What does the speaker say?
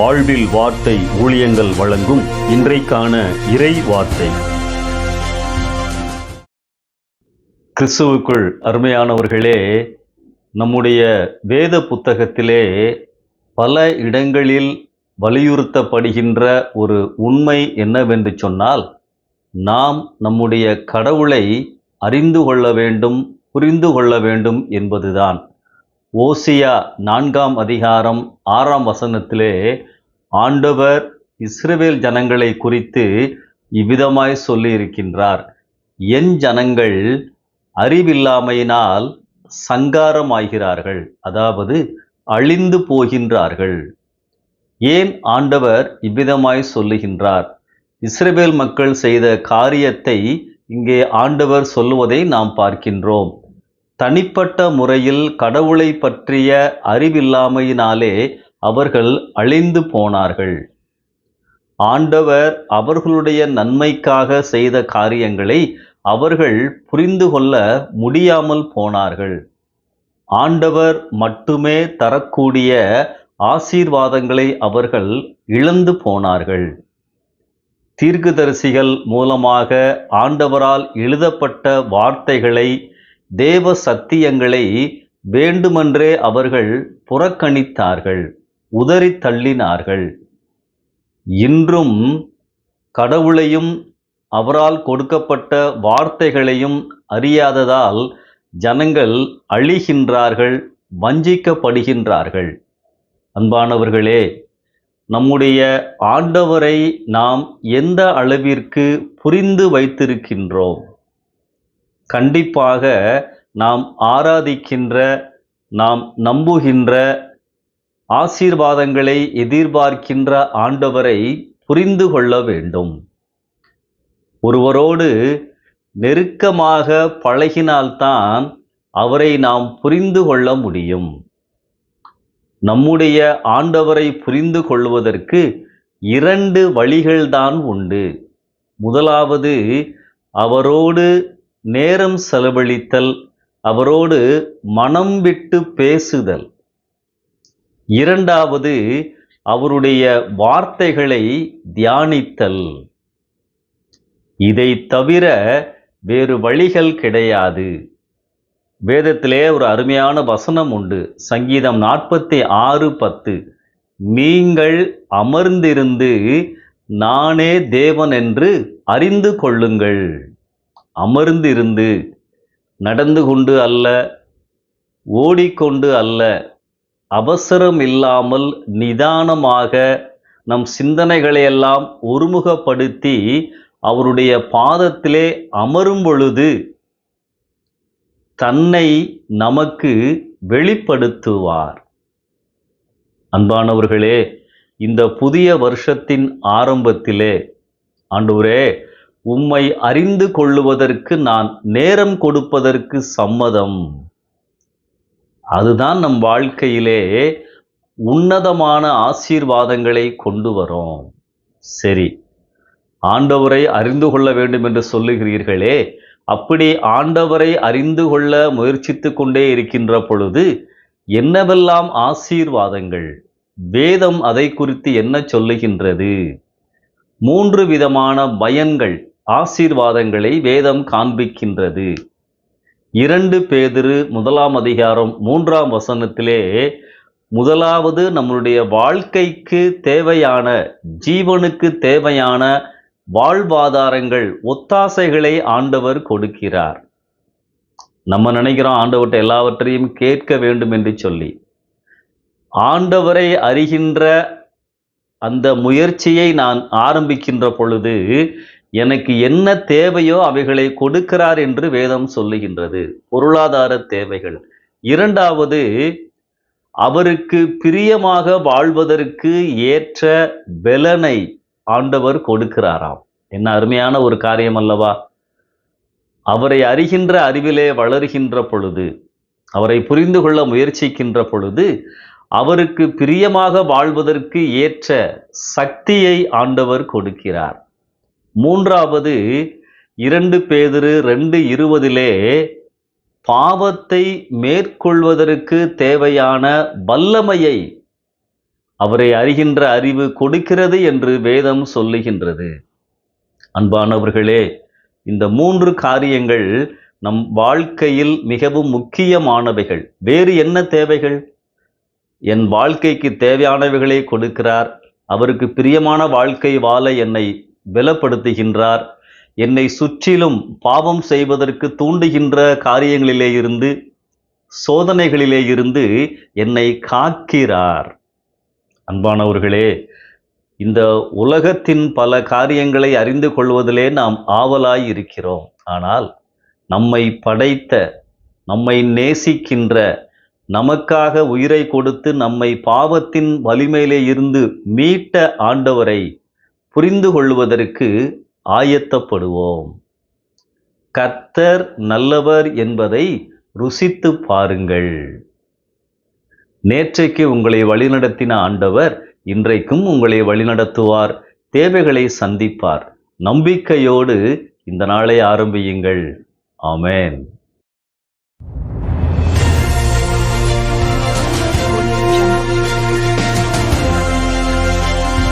வாழ்வில் வார்த்தை ஊழியங்கள் வழங்கும் இன்றைக்கான இறை வார்த்தை. கிறிஸ்துவுக்குள் அருமையானவர்களே நம்முடைய வேத புத்தகத்திலே பல இடங்களில் வலியுறுத்தப்படுகின்ற ஒரு உண்மை என்னவென்று சொன்னால் நாம் நம்முடைய கடவுளை அறிந்து கொள்ள வேண்டும் புரிந்து கொள்ள வேண்டும் என்பதுதான். ஓசியா நான்காம் அதிகாரம் ஆறாம் வசனத்திலே ஆண்டவர் இஸ்ரேல் ஜனங்களை குறித்து இவ்விதமாய் சொல்லியிருக்கின்றார். என் ஜனங்கள் அறிவில்லாமையினால் சங்காரமாகிறார்கள். அதாவது அழிந்து போகின்றார்கள். ஏன் ஆண்டவர் இவ்விதமாய் சொல்லுகின்றார்? இஸ்ரேவேல் மக்கள் செய்த காரியத்தை இங்கே ஆண்டவர் சொல்லுவதை நாம் பார்க்கின்றோம். தனிப்பட்ட முறையில் கடவுளை பற்றிய அறிவில்லாமையினாலே அவர்கள் அழிந்து போனார்கள். ஆண்டவர் அவர்களுடைய நன்மைக்காக செய்த காரியங்களை அவர்கள் புரிந்து கொள்ள முடியாமல் போனார்கள். ஆண்டவர் மட்டுமே தரக்கூடிய ஆசீர்வாதங்களை அவர்கள் இழந்து போனார்கள். தீர்க்கதரிசிகள் மூலமாக ஆண்டவரால் எழுதப்பட்ட வார்த்தைகளை தேவ சத்தியங்களை வேண்டுமென்றே அவர்கள் புறக்கணித்தார்கள் உதறி தள்ளினார்கள். இன்றும் கடவுளையும் அவரால் கொடுக்கப்பட்ட வார்த்தைகளையும் அறியாததால் ஜனங்கள் அழிகின்றார்கள் வஞ்சிக்கப்படுகின்றார்கள். அன்பானவர்களே நம்முடைய ஆண்டவரை நாம் எந்த அளவிற்கு புரிந்து வைத்திருக்கின்றோம்? கண்டிப்பாக நாம் ஆராதிக்கின்ற நாம் நம்புகின்ற ஆசீர்வாதங்களை எதிர்பார்க்கின்ற ஆண்டவரை புரிந்து கொள்ள வேண்டும். ஒருவரோடு நெருக்கமாக பழகினால்தான் அவரை நாம் புரிந்து கொள்ள முடியும். நம்முடைய ஆண்டவரை புரிந்து கொள்வதற்கு இரண்டு வழிகள்தான் உண்டு. முதலாவது அவரோடு நேரம் செலவழித்தல் அவரோடு மனம் விட்டு பேசுதல். இரண்டாவது அவருடைய வார்த்தைகளை தியானித்தல். இதை தவிர வேறு வழிகள் கிடையாது. வேதத்திலே ஒரு அருமையான வசனம் உண்டு. சங்கீதம் நாற்பத்தி ஆறு பத்து. நீங்கள் அமர்ந்திருந்து நானே தேவன் என்று அறிந்து கொள்ளுங்கள். அமர்ந்திருந்து நடந்து கொண்டு அல்ல ஓடிக்கொண்டு அல்ல. அவசரம் இல்லாமல் நிதானமாக நம் சிந்தனைகளை எல்லாம் ஒருமுகப்படுத்தி அவருடைய பாதத்திலே அமரும் பொழுது தன்னை நமக்கு வெளிப்படுத்துவார். அன்பானவர்களே இந்த புதிய வருஷத்தின் ஆரம்பத்திலே ஆண்டவரே உம்மை அறிந்து கொள்ளுவதற்கு நான் நேரம் கொடுப்பதற்கு சம்மதம். அதுதான் நம் வாழ்க்கையிலே உன்னதமான ஆசீர்வாதங்களை கொண்டு வரும். சரி ஆண்டவரை அறிந்து கொள்ள வேண்டும் என்று சொல்லுகிறீர்களே அப்படி ஆண்டவரை அறிந்து கொள்ள முயற்சித்து கொண்டே இருக்கின்ற பொழுது என்னவெல்லாம் ஆசீர்வாதங்கள்? வேதம் அதை குறித்து என்ன சொல்லுகின்றது? மூன்று விதமான பயன்கள். ஆசீர்வாதங்களை வேதம் காண்பிக்கின்றது. இரண்டு பேதிரு முதலாம் அதிகாரம் மூன்றாம் வசனத்திலே முதலாவது நம்மளுடைய வாழ்க்கைக்கு தேவையான ஜீவனுக்கு தேவையான வாழ்வாதாரங்கள் ஒத்தாசைகளை ஆண்டவர் கொடுக்கிறார். நம்ம நினைக்கிறோம் ஆண்டவர்கிட்ட எல்லாவற்றையும் கேட்க வேண்டும் என்று சொல்லி. ஆண்டவரை அறிகின்ற அந்த முயற்சியை நான் ஆரம்பிக்கின்ற பொழுது எனக்கு என்ன தேவையோ அவைகளை கொடுக்கிறார் என்று வேதம் சொல்லுகின்றது. பொருளாதார தேவைகள். இரண்டாவது அவருக்கு பிரியமாக வாழ்வதற்கு ஏற்ற பலனை ஆண்டவர் கொடுக்கிறாராம். என்ன அருமையான ஒரு காரியம் அல்லவா? அவரை அறிகின்ற அறிவிலே வளர்கின்ற பொழுது அவரை புரிந்து கொள்ள முயற்சிக்கின்ற பொழுது அவருக்கு பிரியமாக வாழ்வதற்கு ஏற்ற சக்தியை ஆண்டவர் கொடுக்கிறார். மூன்றாவது இரண்டு பேதிரு ரெண்டு இருபதிலே பாவத்தை மேற்கொள்வதற்கு தேவையான வல்லமையை அவரை அறிகின்ற அறிவு கொடுக்கிறது என்று வேதம் சொல்லுகின்றது. அன்பானவர்களே இந்த மூன்று காரியங்கள் நம் வாழ்க்கையில் மிகவும் முக்கியமானவைகள். வேறு என்ன தேவைகள்? என் வாழ்க்கைக்கு தேவையானவைகளை கொடுக்கிறார். அவருக்கு பிரியமான வாழ்க்கை வாழ என்னை பலப்படுத்துகின்றார் என்னை சுற்றிலும் பாவம் செய்வதற்கு தூண்டுகின்ற காரியங்களிலே இருந்து சோதனைகளிலே இருந்து என்னை காக்கிறார். அன்பானவர்களே இந்த உலகத்தின் பல காரியங்களை அறிந்து கொள்வதிலே நாம் ஆவலாய் இருக்கிறோம். ஆனால் நம்மை படைத்த நம்மை நேசிக்கின்ற நமக்காக உயிரை கொடுத்து நம்மை பாவத்தின் வலிமையிலே இருந்து மீட்ட ஆண்டவரை புரிந்து கொள்வதற்கு ஆயத்தப்படுவோம். கர்த்தர் நல்லவர் என்பதை ருசித்து பாருங்கள். நேற்றைக்கு உங்களை வழிநடத்தின ஆண்டவர் இன்றைக்கும் உங்களை வழிநடத்துவார் தேவைகளை சந்திப்பார். நம்பிக்கையோடு இந்த நாளை ஆரம்பியுங்கள். ஆமேன்.